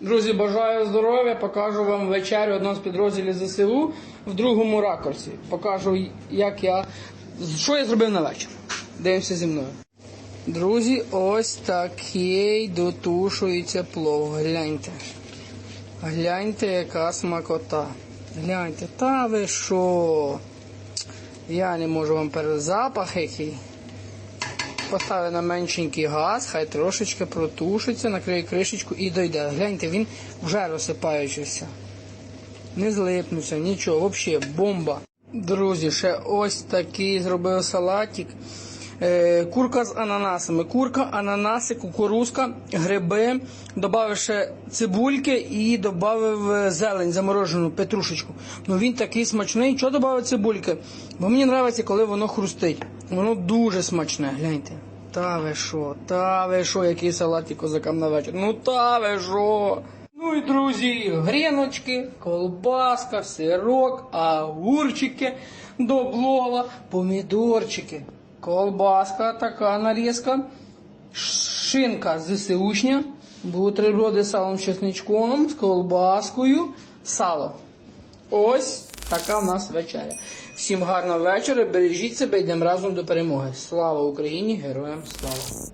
Друзі, бажаю здоров'я. Покажу вам вечерю одного з підрозділів ЗСУ в другому ракурсі. Покажу, як я. Що я зробив на вечір. Дивимося зі мною. Друзі, ось такий дотушується плов. Гляньте. Гляньте, яка смакота. Гляньте, та ви що? Я не можу вам передати запах який. Поставив на меншенький газ, хай трошечки протушиться, накрию кришечку і дойде. Гляньте, він вже розсипаючийся. Не злипнувся, нічого, взагалі бомба. Друзі, ще ось такий зробив салатик. Е, курка з ананасами. Курка, ананаси, кукурузка, гриби. Добавив ще цибульки і додав е, зелень заморожену петрушечку. Ну він такий смачний. Чого додав цибульки? Бо мені подобається, коли воно хрустить. Воно дуже смачне, гляньте. Та ви що, та ви що, який салатик козакам на вечір. Ну та ви що. Ну і друзі, гріночки, колбаска, сирок, огурчики до плова, помідорчики, колбаска, така нарізка, шинка ЗСУшня, бутерброди з салом чесничком, з колбаскою, сало. Ось така в нас вечеря. Всім гарного вечора, бережіть себе, йдемо разом до перемоги. Слава Україні, героям слава!